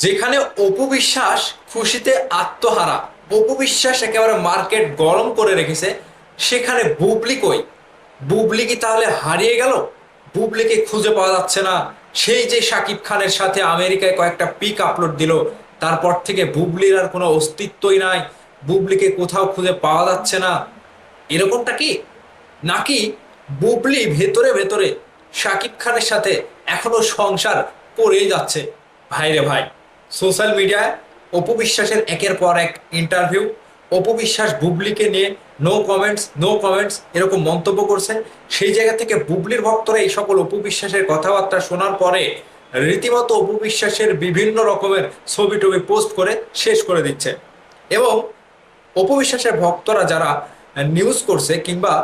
যেখানে অপু বিশ্বাস খুশিতে আত্মহারা। অপু বিশ্বাস একেবারে মার্কেট গরম করে রেখেছে। সেখানে বুবলি কই? বুবলি কি তাহলে হারিয়ে গেল? বুবলিকে খুঁজে পাওয়া যাচ্ছে না? সেই যে শাকিব খানের সাথে আমেরিকায় কয়েকটা পিক আপলোড দিল, তারপর থেকে বুবলির আর কোনো অস্তিত্বই নাই। বুবলিকে কোথাও খুঁজে পাওয়া যাচ্ছে না। এরকমটা কি? নাকি বুবলি ভেতরে ভেতরে শাকিব খানের সাথে এখনও সংসার করেই যাচ্ছে? ভাই রে ভাই। সোশ্যাল মিডিয়ায় অপু বিশ্বাসের একের পর এক ইন্টারভিউ অপু বিশ্বাস বুবলিকে নিয়ে নো কমেন্টস নো কমেন্টস এরকম মন্তব্য করছে। সেই জায়গা থেকে বুবলির ভক্তরা এই সকল অপু বিশ্বাসের কথাবার্তা শোনার পরে রীতিমতো অপু বিশ্বাসের বিভিন্ন রকমের ছবি টবি পোস্ট করে শেষ করে দিচ্ছে। এবং অপবিশ্বাসের ভক্তরা যারা নিউজ করছে কিংবা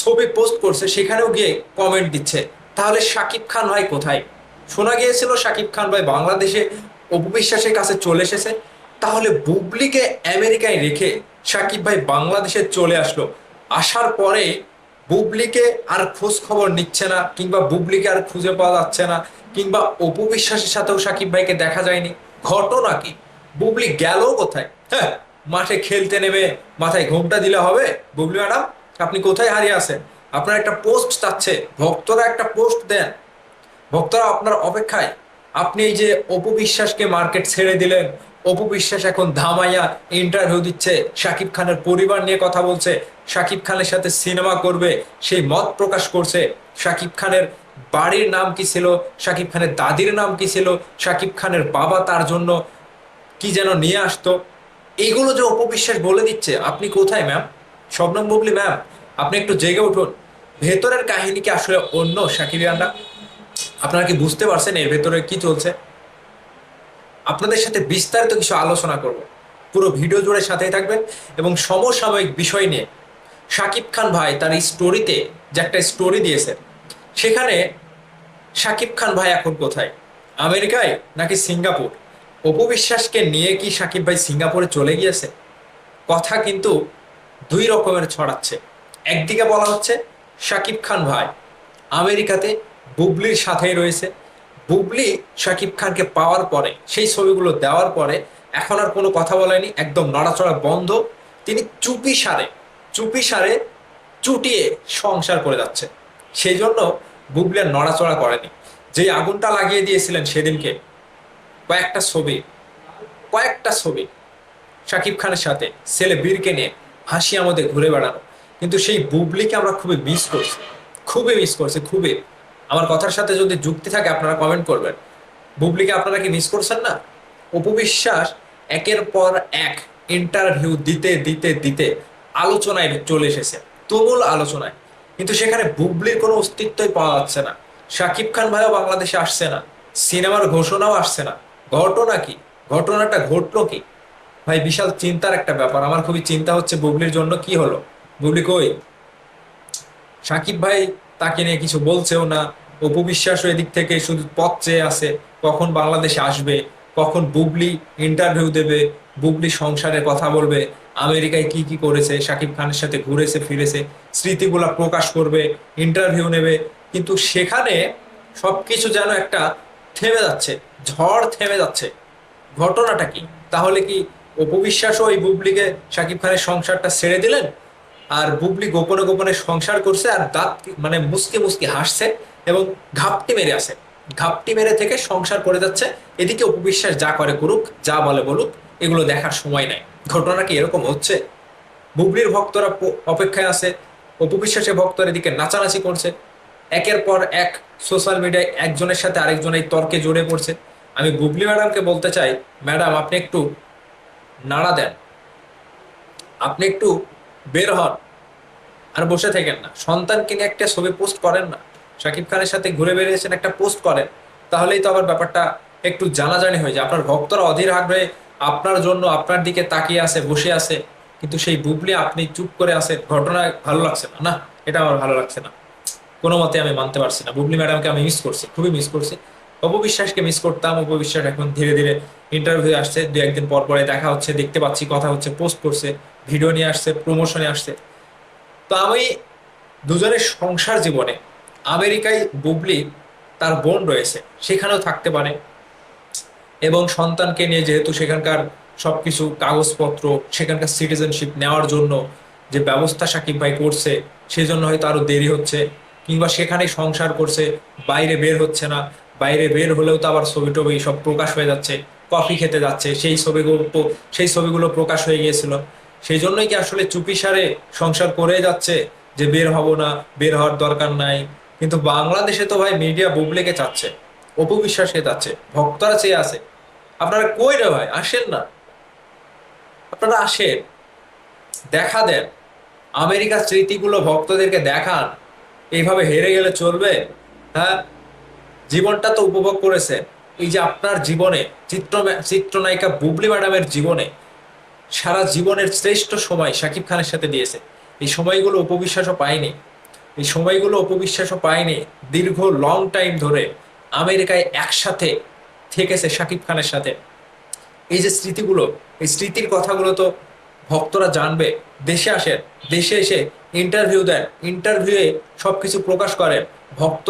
ছবি পোস্ট করছে, সেখানেও গিয়ে কমেন্ট দিচ্ছে। তাহলে শাকিব খান ভাই কোথায়? শোনা গিয়েছিল শাকিব খান ভাই বাংলাদেশে অপবিশ্বাসের কাছে চলে এসেছে, তাহলে বুবলিকে আমেরিকায় রেখে সাকিব ভাই বাংলাদেশে চলে আসলো। আসার পরে বুবলিকে আর খোঁজ খবর নিচ্ছে না, কিংবা বুবলিকে আর খুঁজে পাওয়া যাচ্ছে না, কিংবা অপবিশ্বাসের সাথেও শাকিব ভাইকে দেখা যায়নি। ঘটনা কি? বুবলি গেল কোথায়? হ্যাঁ মাঠে খেলতে নেমে মাথায় ঘোমটা দিলে হবে। বুবলি ম্যাডাম, আপনি কোথায় হারিয়ে আছেন? আপনার একটা পোস্ট চাচ্ছে। ভক্তরা একটা পোস্ট দেন। ভক্তরা আপনার অপেক্ষায়। আপনি এই যে অপু বিশ্বাসকে মার্কেট ছেড়ে দিলেন অপু বিশ্বাস এখন ধামাইয়া ইন্টারভিউ দিচ্ছে, শাকিব খানের পরিবার নিয়ে কথা বলছে, শাকিব খানের সাথে সিনেমা করবে, সেই মত প্রকাশ করছে। শাকিব খানের বাড়ির নাম কি ছিল? শাকিব খানের দাদির নাম কি ছিল? শাকিব খানের বাবা তার জন্য কি যেন নিয়ে আসতো? এইগুলো যে অপবিশ্বাস বলে দিচ্ছে, আপনি কোথায় ম্যাম শবনম বুবলি ম্যাম আপনি একটু জেগে উঠুন। ভেতরের কাহিনী কি আসলে অন্য সাকিবিয়ানরা আপনারা কি বুঝতে পারছেন এর ভেতরে কি চলছে? আপনাদের সাথে বিস্তারিত কিছু আলোচনা করব। পুরো ভিডিও জুড়ে সাথেই থাকবেন এবং সমসাময়িক বিষয় নিয়ে। শাকিব খান ভাই তার স্টোরিতে যে একটা স্টোরি দিয়েছেন, সেখানে শাকিব খান ভাই এখন কোথায়? আমেরিকায় নাকি সিঙ্গাপুর? অপবিশ্বাসকে নিয়ে কি শাকিব ভাই সিঙ্গাপুরে চলে গিয়েছে? কথা কিন্তু দুই রকমের ছড়াচ্ছে। একদিকে বলা হচ্ছে শাকিব খান ভাই আমেরিকাতে বুবলির সাথেই রয়েছে। বুবলি শাকিব খানকে পাওয়ার পরে, সেই ছবিগুলো দেওয়ার পরে এখন আর কোনো কথা বলেনি, একদম নড়াচড়া বন্ধ। তিনি চুপি সারে চুপি সারে চুটিয়ে সংসার করে যাচ্ছে। সেই জন্য বুবলি আর নড়াচড়া করেনি। যেই আগুনটা লাগিয়ে দিয়েছিলেন সেদিনকে কয়েকটা ছবি কয়েকটা ছবি শাকিব খানের সাথে, ছেলে বীরকে নিয়ে হাসি আমাদের ঘুরে বেড়ানো। কিন্তু সেই বুবলিকে আমরা খুবই মিস করছি, খুবই মিস করছি, খুবই। আমার কথার সাথে যদি যুক্তি থাকে, আপনারা কমেন্ট করবেন। বুবলিকে আপনারা কি মিস করছেন না? অপবিশ্বাস একের পর এক ইন্টারভিউ দিতে দিতে দিতে আলোচনায় চলে এসেছে, তুমুল আলোচনায়। কিন্তু সেখানে বুবলির কোনো অস্তিত্বই পাওয়া যাচ্ছে না। শাকিব খান ভাইও বাংলাদেশে আসছে না, সিনেমার ঘোষণাও আসছে না। ঘটনা কি? ঘটনাটা ঘটলো কি? ভাই, বিশাল চিন্তার একটা ব্যাপার। আমার খুবই চিন্তা হচ্ছে বুবলির জন্য কি হলো? বুবলি কই? সাকিব ভাই তাকে নিয়ে কিছু বলছেও না অপু বিশ্বাসও এদিক থেকে শুধু পথ চেয়ে আছে, কখন বাংলাদেশে আসবে, কখন বুবলি ইন্টারভিউ দেবে, বুবলি সংসারের কথা বলবে, আমেরিকায় কি কি করেছে সাকিব খানের সাথে ঘুরেছে, ফিরেছে, স্মৃতিগুলা প্রকাশ করবে ইন্টারভিউ নেবে, কিন্তু সেখানে সবকিছু যেন একটা থেমে যাচ্ছে, ঝড় থেমে যাচ্ছে। ঘটনাটা কি? তাহলে কি অপবিশ্বাসও এই বুবলিকে সাকিব খানের সংসারটা ছেড়ে দিলেন? আর বুবলি গোপনে গোপনে সংসার করছে আর দাঁত মানে মুসকে মুসকে হাসছে? এবং ঘাপটি মেরে আসে। ঘাপটি মেরে থেকে সংসার করে যাচ্ছে। এদিকে অপবিশ্বাস যা করে করুক, যা বলে বলুক, এগুলো দেখার সময় নাই। ঘটনা কি এরকম হচ্ছে? বুবলির ভক্তরা অপেক্ষায় আছে। অপবিশ্বাসের ভক্তরা এদিকে নাচানাচি করছে। একের পর এক সোশ্যাল মিডিয়ায় একজনের সাথে আরেকজন এই তর্কে জড়ে পড়ছে। আমি বুবলি ম্যাডামকে বলতে চাই, ম্যাডাম, আপনি একটু নাড়া দেন। আপনি একটু বের হন। আর বসে থাকেন না। সন্তানকে নিয়ে একটা ছবি পোস্ট করেন না। শাকিব খানের সাথে ঘুরে বেরিয়েছেন একটা পোস্ট করেন, তাহলেই তো আবার ব্যাপারটা একটু জানাজানি হয়ে যায়। আপনার ভক্তরা অধীর আগ্রহে আপনার জন্য আপনার দিকে তাকিয়ে আছে, বসে আছে, কিন্তু সেই বুবলি আপনি চুপ করে আছেন, ঘটনা ভালো লাগছে না না? এটা আমার ভালো লাগছে না। কোনো মতে আমি মানতে পারছি না। বুবলি ম্যাডামকে আমি মিস করছি, খুবই মিস করছি। অপবিশ্বাসকে মিস করতাম, অপবিশ্বাস এখন ধীরে ধীরে ইন্টারভিউ আসছে, দু একদিন পর পরে দেখা হচ্ছে, দেখতে পাচ্ছি, কথা হচ্ছে পোস্ট করছে ভিডিও নিয়ে আসছে প্রমোশনে আসছে। তো আমি দুজনের সংসার জীবনে আমেরিকায় বুবলি তার বোন রয়েছে, সেখানেও থাকতে পারে। এবং সন্তানকে নিয়ে যেহেতু সেখানকার সবকিছু কাগজপত্র, সেখানকার সিটিজেনশিপ নেওয়ার জন্য যে ব্যবস্থা সাকিব ভাই করছে সেই জন্য হয়তো আরও দেরি হচ্ছে, কিংবা সেখানে সংসার করছে, বাইরে বের হচ্ছে না। বাইরে বের হলেও তো আবার ছবি টবি সব প্রকাশ হয়ে যাচ্ছে, কফি খেতে যাচ্ছে, সেই ছবিগুলো সেই ছবিগুলো প্রকাশ হয়ে গিয়েছিল। সেই জন্যই কি আসলে চুপিসারে সংসার করে যাচ্ছে যে বের হব না, বের হওয়ার দরকার নাই? কিন্তু বাংলাদেশে তো ভাই মিডিয়া বুবলেকে চাচ্ছে, অপু বিশ্বাসকে চাচ্ছে, ভক্তরা চেয়ে আছে। আপনারা কই রে ভাই? আসেন না। আপনারা আসেন। দেখা দেন। আমেরিকার স্মৃতিগুলো ভক্তদেরকে দেখান। এইভাবে হেরে গেলে চলবে। হ্যাঁ? জীবনটা তো উপভোগ করেছে এই যে আপনার জীবনে চিত্র চিত্রনায়িকা বুবলি ম্যাডামের জীবনে, সারা জীবনের শ্রেষ্ঠ সময় শাকিব খানের সাথে দিয়েছে। এই সময়গুলো উপবিশ্বাসও পায়নি। এই সময়গুলো উপবিশ্বাসও পায়নি। দীর্ঘ লং টাইম ধরে আমেরিকায় একসাথে থেকেছে শাকিব খানের সাথে। এই যে স্মৃতিগুলো, এই স্মৃতির কথাগুলো তো ভক্তরা জানবে। দেশে আসেন, দেশে এসে ইন্টারভিউ দেন ইন্টারভিউয়ে সব কিছু প্রকাশ করেন। ভক্ত,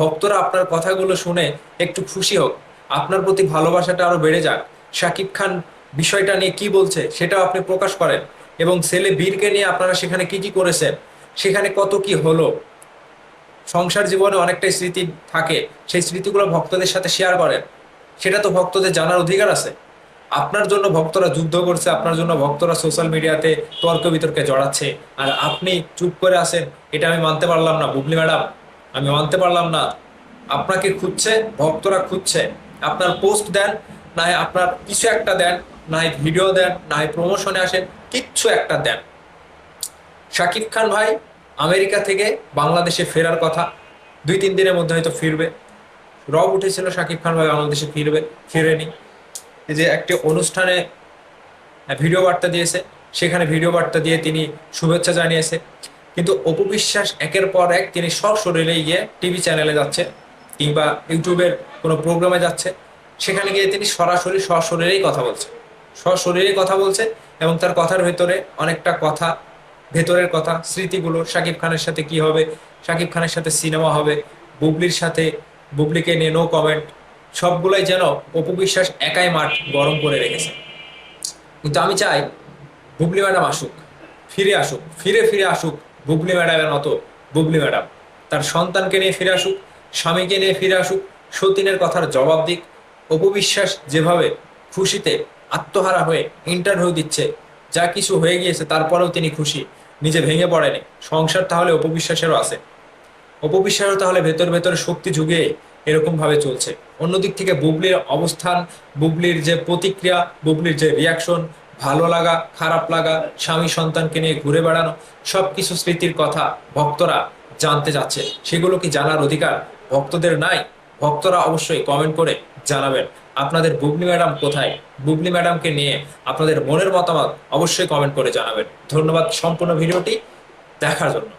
ভক্তরা আপনার কথাগুলো শুনে একটু খুশি হোক। আপনার প্রতি ভালোবাসাটা আরও বেড়ে যাক। শাকিব খান বিষয়টা নিয়ে কি বলছে সেটাও আপনি প্রকাশ করেন। এবং ছেলে বীরকে নিয়ে আপনারা সেখানে কি কি করেছেন? সেখানে কত কি হলো? সংসার জীবনে অনেকটাই স্মৃতি থাকে, সেই স্মৃতিগুলো ভক্তদের সাথে শেয়ার করেন। সেটা তো ভক্তদের জানার অধিকার আছে। আপনার জন্য ভক্তরা যুদ্ধ করছে, আপনার জন্য ভক্তরা সোশ্যাল মিডিয়াতে তর্ক বিতর্কে জড়াচ্ছে। আর আপনি চুপ করে আছেন, এটা আমি মানতে পারলাম না, বুবলি ম্যাডাম, আমি মানতে পারলাম না। আপনাকে খুঁজছে, ভক্তরা খুঁজছে। আপনার পোস্ট দেন, না আপনার কিছু একটা দেন, না ভিডিও দেন, না প্রমোশনে আসেন, কিচ্ছু একটা দেন। শাকিব খান ভাই আমেরিকা থেকে বাংলাদেশে ফেরার কথা। দুই, তিন দিনের মধ্যে হয়তো ফিরবে। রব উঠেছিল শাকিব খান ভাই, বাংলাদেশে ফিরবে, ফিরেনি। এই যে একটি অনুষ্ঠানে ভিডিও বার্তা দিয়েছে, সেখানে ভিডিও বার্তা দিয়ে তিনি শুভেচ্ছা জানিয়েছে। কিন্তু অপু বিশ্বাস একের পর এক তিনি সশরীরে গিয়ে টিভি চ্যানেলে যাচ্ছে কিংবা ইউটিউবের কোনো প্রোগ্রামে যাচ্ছে। সেখানে গিয়ে তিনি সরাসরি সশরীরেই কথা বলছে সশরীরেই কথা বলছে এবং তার কথার ভেতরে অনেকটা কথা ভেতরের কথা, স্মৃতিগুলো, শাকিব খানের সাথে কি হবে, শাকিব খানের সাথে সিনেমা হবে, বুবলির সাথে বুবলিকে নিয়ে নো কমেন্ট সবগুলোই যেন অপু বিশ্বাস একাই মাঠ গরম করে রেখেছে। কিন্তু আমি চাই বুবলি ম্যাডাম আসুক, ফিরে আসুক, ফিরে ফিরে আসুক বুবলি ম্যাডামের মতো বুবলি ম্যাডাম। তার সন্তানকে নিয়ে ফিরে আসুক, স্বামীকে নিয়ে ফিরে আসুক, সতীনের কথার জবাব দিক অপবিশ্বাস যেভাবে খুশিতে আত্মহারা হয়ে ইন্টারভিউ দিচ্ছে, যা কিছু হয়ে গিয়েছে, তারপরেও তিনি খুশি। নিজে ভেঙে পড়েনি। সংসার তাহলে অপবিশ্বাসেরও আছে। অপবিশ্বাসও তাহলে ভেতর ভেতরে শক্তি যুগে এরকম ভাবে চলছে। অন্যদিক থেকে বুবলির অবস্থান, বুবলির যে প্রতিক্রিয়া, বুবলির যে রিয়াকশন ভালো লাগা, খারাপ লাগা, স্বামী সন্তানকে নিয়ে ঘুরে বেড়ানো, সবকিছু স্মৃতির কথা ভক্তরা জানতে যাচ্ছে। সেগুলো কি জানার অধিকার? ভক্তদের নাই? ভক্তরা অবশ্যই কমেন্ট করে জানাবেন। আপনাদের বুবলি ম্যাডাম কোথায়? বুবলি ম্যাডামকে নিয়ে আপনাদের মনের মতামত অবশ্যই কমেন্ট করে জানাবেন। ধন্যবাদ সম্পূর্ণ ভিডিওটি দেখার জন্য।